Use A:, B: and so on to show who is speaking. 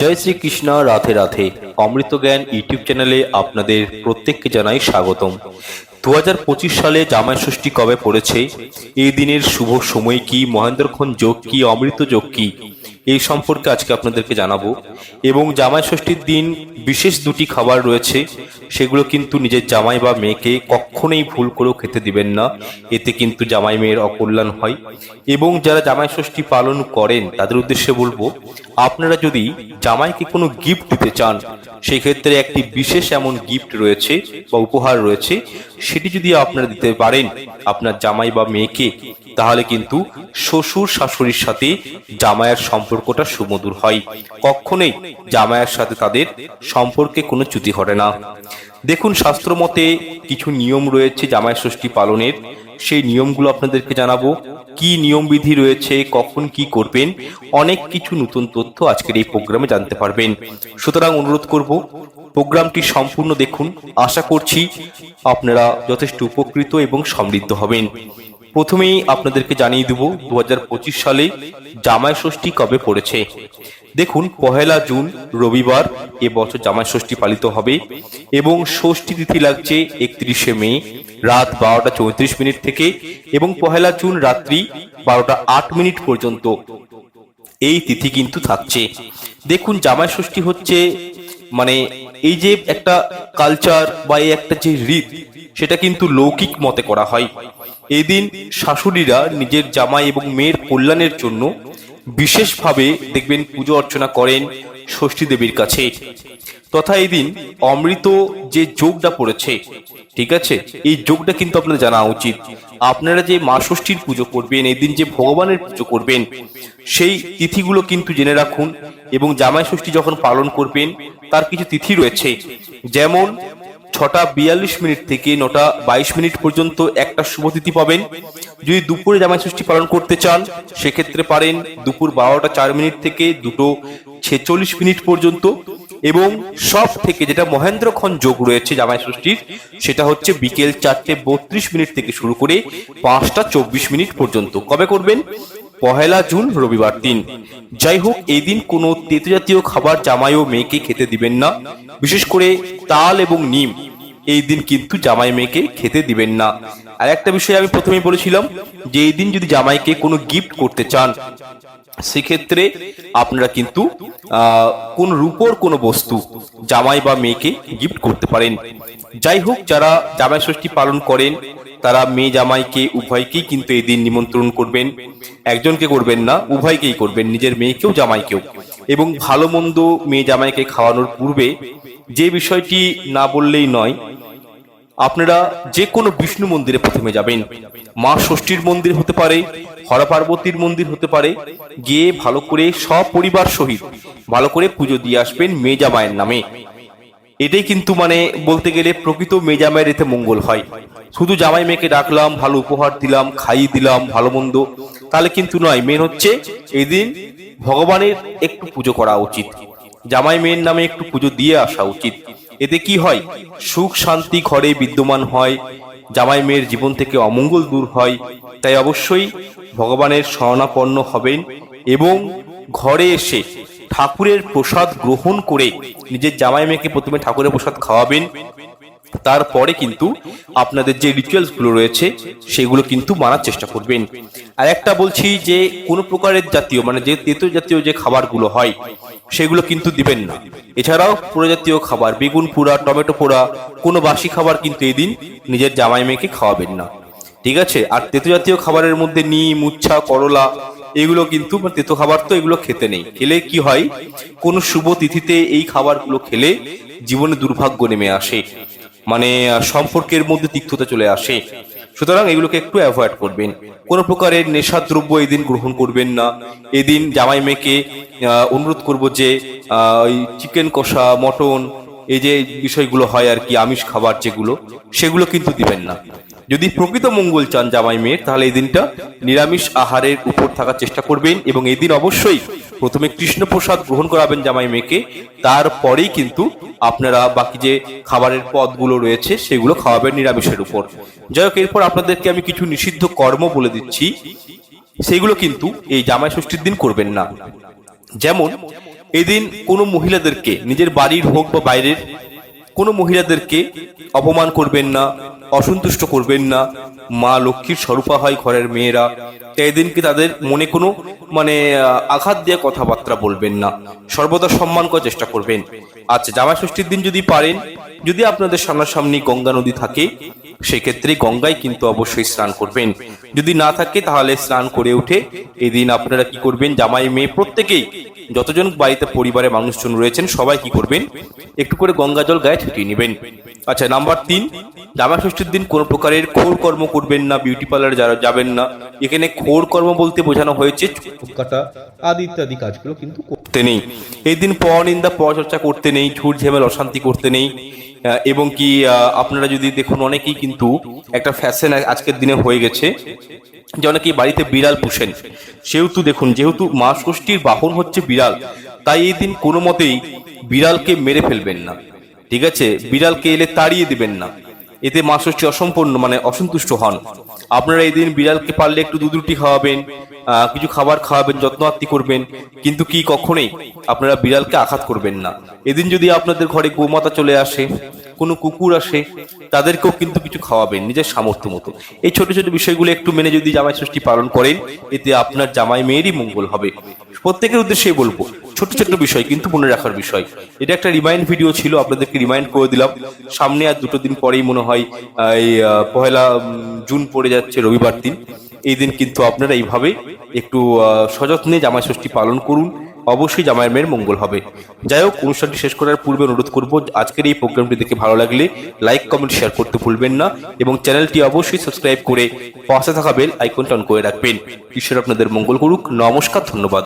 A: জয় শ্রীকৃষ্ণ, রাধে রাধে। অমৃত জ্ঞান ইউটিউব চ্যানেলে আপনাদের প্রত্যেককে জানাই স্বাগতম। দু হাজার পঁচিশ সালে জামাই ষষ্ঠী কবে পড়েছে? এই দিনের শুভ সময় কি? মহেন্দ্রক্ষণ যোগ কি? অমৃত যোগ কি? এই সম্পর্কে আজকে আপনাদেরকে জানাব। এবং জামাই ষষ্ঠীর দিন বিশেষ দুটি খাবার রয়েছে, সেগুলো কিন্তু নিজের জামাই বা মেয়েকে কখনোই ভুল করেও খেতে দিবেন না। এতে কিন্তু জামাই মেয়ের অকল্যাণ হয়। এবং যারা জামাই ষষ্ঠী পালন করেন, তাদের উদ্দেশ্যে বলব, আপনারা যদি জামাইকে কোনো গিফট দিতে চান, সেক্ষেত্রে একটি বিশেষ এমন গিফট রয়েছে বা উপহার রয়েছে, সেটি যদি আপনারা দিতে পারেন আপনার জামাই বা মেয়েকে, তাহলে কিন্তু শ্বশুর শাশুড়ির সাথে জামাইয়ের সম্পর্কটা সুমধুর হয়। কখনোই জামাইয়ের সাথে তাদের সম্পর্কে কোনো চ্যুতি ঘটে না। দেখুন শাস্ত্র মতে কিছু নিয়ম রয়েছে জামাই ষষ্ঠী পালনের। সেই নিয়মগুলো আপনাদেরকে জানাব। কি নিয়ম বিধি রয়েছে, কখন কি করবেন, অনেক কিছু নতুন তথ্য আজকের এই প্রোগ্রামে জানতে পারবেন। সুতরাং অনুরোধ করব, প্রোগ্রামটি সম্পূর্ণ দেখুন। আশা করছি আপনারা যথেষ্ট উপকৃত এবং সমৃদ্ধ হবেন। প্রথমেই আপনাদেরকে জানিয়ে দেব দু হাজার পঁচিশ সালে জামাই ষষ্ঠী কবে পড়েছে। দেখুন, পহেলা জুন, রবিবার এবছর জামাই ষষ্ঠী পালিত হবে এবং ষষ্ঠী তিথি লাগছে একত্রিশে মে, রাত বারোটা চৌত্রিশ মিনিট থেকে এবং পহেলা জুন রাত্রি বারোটা আট মিনিট পর্যন্ত। এই তিথি কিন্তু থাকছে। দেখুন, জামাই ষষ্ঠী হচ্ছে মানে এই যে একটা কালচার বা এই একটা যে রীত, সেটা কিন্তু লৌকিক মতে করা হয়। এই দিন শাশুড়িরা নিজের জামাই এবং মেয়ের কল্যাণের জন্য বিশেষভাবে দেখবেন পুজো অর্চনা করেন ষষ্ঠী দেবীর কাছে। তথা এদিন অমৃত যে যোগটা পড়েছে, ঠিক আছে? এই যোগটা কিন্তু আপনাদের জানা উচিত। আপনারা যে মা ষষ্ঠীর পুজো করবেন এই দিন যে ভগবানের পুজো করবেন, সেই তিথিগুলো কিন্তু জেনে রাখুন এবং জামাই ষষ্ঠী যখন পালন করবেন, তার কিছু তিথি রয়েছে। যেমন ছটা বিয়াল্লিশ মিনিট থেকে নটা বাইশ মিনিট পর্যন্ত একটা শুভ তিথি পাবেন। যদি দুপুরে জামাই ষষ্ঠী পালন করতে চান, সেক্ষেত্রে পারেন দুপুর বারোটা চার মিনিট থেকে দুটো ছেচল্লিশ মিনিট পর্যন্ত। এবং সব থেকে যেটা মহেন্দ্রক্ষণ যোগ রয়েছে জামাই ষষ্ঠীর, সেটা হচ্ছে বিকেল চারটে বত্রিশ মিনিট থেকে শুরু করে পাঁচটা চব্বিশ মিনিট পর্যন্ত। কবে করবেন? পহেলা জুন, রবিবার দিন। যাই হোক, এই দিন কোনো তেতো জাতীয় খাবার জামাই ও মেয়েকে খেতে দিবেন না। বিশেষ করে তাল এবং নিম, এই দিন কিন্তু জামাই মেয়েকে খেতে দিবেন না। আর একটা বিষয় আমি প্রথমেই বলেছিলাম, যে এই দিন যদি জামাইকে কোনো গিফট করতে চান, সেক্ষেত্রে আপনারা কিন্তু কোন রূপোর কোনো বস্তু জামাই বা মেয়েকে গিফট করতে পারেন। যাই হোক, যারা জামাই ষষ্ঠী পালন করেন তারা মেয়ে জামাইকে, উভয়কেই কিন্তু এই দিন নিমন্ত্রণ করবেন। একজনকে করবেন না, উভয়কেই করবেন, নিজের মেয়েকেও, জামাইকেও। এবং ভালো মন্দ মেয়ে জামাইকে খাওয়ানোর পূর্বে যে বিষয়টি না বললেই নয়, আপনারা যে কোনো বিষ্ণু মন্দিরে প্রথমে যাবেন। মা ষষ্ঠীর মন্দির হতে পারে, হর পার্বতীর মন্দির হতে পারে, গিয়ে ভালো করে সপরিবার সহিত ভালো করে পুজো দিয়ে আসবেন মেয়ে জামাইয়ের নামে। এটাই কিন্তু মানে বলতে গেলে প্রকৃত মেয়ে জামাইয়ের এতে মঙ্গল হয়। শুধু জামাই মেয়েকে ডাকলাম, ভালো উপহার দিলাম, খাইয়ে দিলাম, ভালো মন্দ। তাহলে কিন্তু নয় মেন হচ্ছে এদিন ভগবানের একটু পুজো করা উচিত। জামাই মেয়ের নামে একটু পুজো দিয়ে আসা উচিত। এতে কি হয়? সুখ শান্তি ঘরে বিদ্যমান হয়, জামাই মেয়ের জীবন থেকে অমঙ্গল দূর হয়। তাই অবশ্যই ভগবানের শরণাপন্ন হবেন এবং ঘরে এসে ঠাকুরের প্রসাদ গ্রহণ করে নিজের জামাই মেয়েকে প্রথমে ঠাকুরের প্রসাদ খাওয়াবেন। তারপরে কিন্তু আপনাদের যে রিচুয়ালসগুলো রয়েছে, সেগুলো কিন্তু মানার চেষ্টা করবেন। আর একটা বলছি যে, কোনো প্রকারের জাতীয় মানে যে তেতো জাতীয় যে খাবারগুলো হয়, সেগুলো কিন্তু দিবেন না। এছাড়াও প্রজাতীয় খাবার, বেগুন পোড়া, টমেটো পোড়া, কোনো বাসি খাবার কিন্তু এদিন নিজের জামাই মেয়েকে খাওয়াবেন না। ঠিক আছে? আর তেতো জাতীয় খাবারের মধ্যে নিম, উচ্ছা, করলা, এগুলো কিন্তু মানে তেতো খাবার তো এগুলো খেতে নেই। খেলে কি হয়? কোন শুভ তিথিতে এই খাবারগুলো খেলে জীবনে দুর্ভাগ্য নেমে আসে। মানে সম্পর্কের মধ্যে তিক্ততা চলে আসে। সুতরাং এগুলোকে একটু অ্যাভয়েড করবেন। কোনো প্রকারের নেশাদ্রব্য এদিন গ্রহণ করবেন না। এদিন জামাই মেয়েকে অনুরোধ করব যে ওই চিকেন কষা, মটন, এই যে বিষয়গুলো হয় আর কি, আমিষ খাবার যেগুলো, সেগুলো কিন্তু দিবেন না। যদি প্রকৃত মঙ্গল চান জামাই মেয়ের, তাহলে এই দিনটা নিরামিষ আহারের উপর থাকার চেষ্টা করবেন এবং এই দিন অবশ্যই প্রথমে কৃষ্ণ প্রসাদ গ্রহণ করাবেন জামাই মেয়েকে, তারপরেই কিন্তু আপনারা বাকি যে খাবারের পদগুলো রয়েছে সেগুলো খাওয়াবেন নিরামিষের উপর। যাই হোক, এরপর আপনাদেরকে আমি কিছু নিষিদ্ধ কর্ম বলে দিচ্ছি। সেগুলো কিন্তু এই জামাই ষষ্ঠীর দিন করবেন না। যেমন, এদিন কোনো মহিলাদেরকে, নিজের বাড়ির হোক বা বাইরের কোনো মহিলাদেরকে অপমান করবেন না, অসন্তুষ্ট করবেন না মা লক্ষ্মীর স্বরূপা হয় ঘরের মেয়েরা। তাই এদিনকে তাদের মনে কোনো মানে আঘাত দিয়ে কথাবার্তা বলবেন না? সর্বদা সম্মান করার চেষ্টা করবেন। আচ্ছা জামাই ষষ্ঠীর দিন যদি পারেন, যদি আপনাদের সামনাসামনি গঙ্গা নদী থাকে, সেক্ষেত্রে গঙ্গায় কিন্তু অবশ্যই স্নান করবেন। যদি না থাকে, তাহলে স্নান করে উঠে এদিন আপনারা কি করবেন? জামাই মেয়ে প্রত্যেকেই যতজন বাড়িতে পরিবারের মানুষজন রয়েছেন, সবাই কি করবেন? একটু করে গঙ্গা জল গায়ে ছিটিয়ে নেবেন। আচ্ছা নাম্বার তিন জামা ষষ্ঠীর দিন কোনো প্রকারের খোর কর্ম করবেন না বিউটি পার্লার যারা যাবেন না। এখানে খোর কর্ম বলতে বোঝানো হয়েছে কাটা আদি ইত্যাদি কাজগুলো কিন্তু করতে নেই। এই দিন পরনিন্দা পরচর্চা করতে নেই, ঝুট ঝেমেল, অশান্তি করতে নেই। এবং কি আপনারা যদি দেখুন অনেকেই কিন্তু একটা ফ্যাশন আজকের দিনে হয়ে গেছে, যে অনেকেই বাড়িতে বিড়াল পুষেন। সেহেতু দেখুন, যেহেতু মা ষষ্ঠীর বাহন হচ্ছে বিড়াল, তাই এই দিন কোনো মতেই বিড়ালকে মেরে ফেলবেন না। ঠিক আছে? বিড়ালকে এলে তাড়িয়ে দিবেন না। এতে মা ষষ্ঠী অসম্পূর্ণ মানে অসন্তুষ্ট হন। আপনারা এই দিন বিড়ালকে পারলে একটু দুধ রুটি খাওয়াবেন কিছু খাবার খাওয়াবেন, যত্ন আত্তি করবেন, কিন্তু কি কখনোই আপনারা বিড়ালকে আঘাত করবেন না। এদিন যদি আপনাদের ঘরে গোমাতা চলে আসে, কোনো কুকুর আসে, তাদেরকেও কিন্তু কিছু খাওয়াবেন নিজের সামর্থ্য মতো। এই ছোট ছোট বিষয়গুলো একটু মেনে যদি জামাই ষষ্ঠী পালন করেন, এতে আপনার জামাই মেয়েরই মঙ্গল হবে। প্রত্যেকের উদ্দেশ্যে বলব ছোট ছোট বিষয় কিন্তু মনে রাখার বিষয়। এটা একটা রিমাইন্ড ভিডিও ছিল, আপনাদেরকে রিমাইন্ড করে দিলাম। সামনে আর দুটো দিন পরেই মনে হয় এই পহেলা জুন পড়ে যাচ্ছে রবিবার দিন। এই দিন কিন্তু আপনারা এইভাবে একটু সযত্নে জামাই ষষ্ঠী পালন করুন। অবশ্যই জামাইয়ের মেয়ের মঙ্গল হবে। যাই হোক, অনুষ্ঠানটি শেষ করার পূর্বে অনুরোধ করব, আজকের এই প্রোগ্রামটি দেখে ভালো লাগলে লাইক কমেন্ট শেয়ার করতে ভুলবেন না এবং চ্যানেলটি অবশ্যই সাবস্ক্রাইব করে পাশে থাকা বেল আইকনটা অন করে রাখবেন। ঈশ্বর আপনাদের মঙ্গল করুক। নমস্কার, ধন্যবাদ।